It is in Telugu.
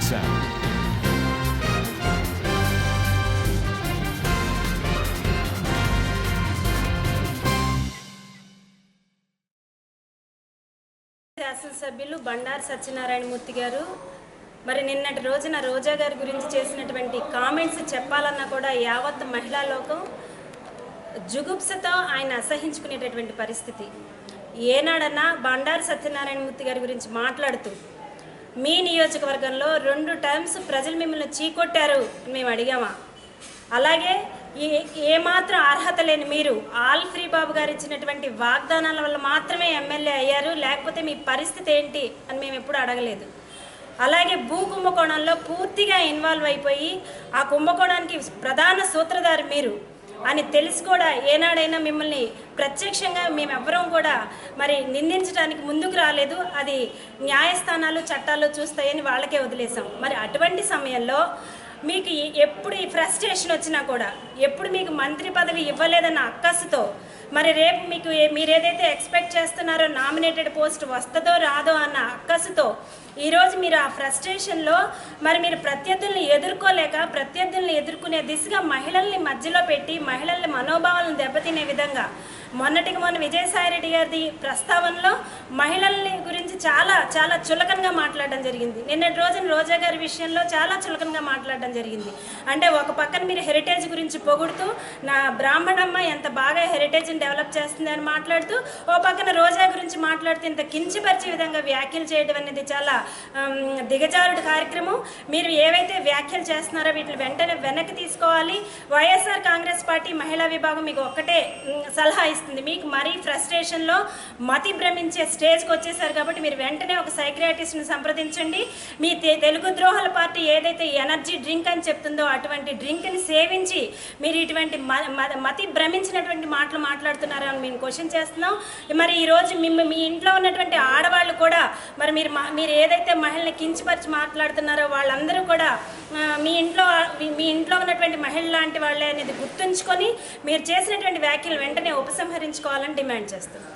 sound. శాసనసభ్యులు బండారు సత్యనారాయణ మూర్తి గారు మరి నిన్నటి రోజున రోజా గారి గురించి చేసినటువంటి కామెంట్స్ చెప్పాలన్నా కూడా యావత్ మహిళా లోకం జుగుప్సతో ఆయన అసహించుకునేటటువంటి పరిస్థితి ఏనాడన్నా బండారు సత్యనారాయణమూర్తి గారి గురించి మాట్లాడుతూ మీ నియోజకవర్గంలో రెండు టైమ్స్ ప్రజలు మిమ్మల్ని చీకొట్టారు మేము అడిగామా? అలాగే ఏ ఏమాత్రం అర్హత లేని మీరు ఆల్ ఫ్రీ బాబు గారు ఇచ్చినటువంటి వాగ్దానాల వల్ల మాత్రమే ఎమ్మెల్యే అయ్యారు లేకపోతే మీ పరిస్థితి ఏంటి అని మేము ఎప్పుడు అడగలేదు. అలాగే భూ కుంభకోణంలో పూర్తిగా ఇన్వాల్వ్ అయిపోయి ఆ కుంభకోణానికి ప్రధాన సూత్రధారి మీరు. అని తెలిసి కూడా ఏనాడైనా మిమ్మల్ని ప్రత్యక్షంగా మేమెవ్వరం కూడా మరి నిందించడానికి ముందుకు రాలేదు. అది న్యాయస్థానాలు చట్టాలు చూస్తాయని వాళ్ళకే వదిలేసాం మరి అటువంటి సమయంలో మీకు ఈ- ఎప్పుడు ఈ ఫ్రస్ట్రేషన్ వచ్చినా కూడా ఎప్పుడు మీకు మంత్రి పదవి ఇవ్వలేదన్న అక్కసుతో మరి రేపు మీకు మీరు ఏదైతే ఎక్స్పెక్ట్ చేస్తున్నారో నామినేటెడ్ పోస్ట్ వస్తుందో రాదో అన్న అక్కసుతో ఈరోజు మీరు ఆ ఫ్రస్ట్రేషన్లో మరి మీరు ప్రత్యర్థుల్ని ఎదుర్కోలేక ప్రత్యర్థుల్ని ఎదుర్కొనే దిశగా మహిళల్ని మధ్యలో పెట్టి మహిళల మనోభావాలను దెబ్బతినే విధంగా మొన్నటికి మొన్న విజయసాయిరెడ్డి గారి ప్రస్తావనలో మహిళల్ని గురించి చాలా చాలా చులకనగా మాట్లాడడం జరిగింది. నిన్నటి రోజున రోజా గారి విషయంలో చాలా చులకనగా మాట్లాడడం జరిగింది. అంటే ఒక పక్కన మీరు హెరిటేజ్ గురించి పొగుడుతూ నా బ్రాహ్మణమ్మ ఎంత బాగా హెరిటేజ్ని డెవలప్ చేస్తుంది అని మాట్లాడుతూ ఓ పక్కన రోజా గురించి మాట్లాడుతూ ఇంత కించపరిచే విధంగా వ్యాఖ్యలు చేయడం అనేది చాలా దిగజారుడు కార్యక్రమం. మీరు ఏవైతే వ్యాఖ్యలు చేస్తున్నారో వీటిని వెంటనే వెనక్కి తీసుకోవాలి. వైఎస్ఆర్ కాంగ్రెస్ పార్టీ మహిళా విభాగం మీకు ఒక్కటే సలహా ఇస్తుంది మీకు మరీ ఫ్రస్ట్రేషన్లో మతి భ్రమించే స్టేజ్కి వచ్చేసారు కాబట్టి మీరు వెంటనే ఒక సైక్రియాటిస్ట్ని సంప్రదించండి. మీ తె- తెలుగు ద్రోహల పార్టీ ఏదైతే ఎనర్జీ డ్రింక్ అని చెప్తుందో అటువంటి డ్రింక్ని సేవించి మీరు ఇటువంటి మ- మతి భ్రమించినటువంటి మాటలు మాట్లాడుతున్నారని మేము క్వశ్చన్ చేస్తున్నాం. మరి ఈరోజు మిమ్మ మీ ఇంట్లో ఉన్నటువంటి ఆడవాళ్ళు కూడా మరి మీరు మా- మీరు ఏదైతే మహిళని కించపరిచి మాట్లాడుతున్నారో వాళ్ళందరూ కూడా మీ ఇంట్లో మీ- ఇంట్లో ఉన్నటువంటి మహిళ లాంటి వాళ్ళే అనేది గుర్తుంచుకొని మీరు చేసినటువంటి వ్యాఖ్యలు వెంటనే ఉపసంహరించుకోవాలని డిమాండ్ చేస్తున్నారు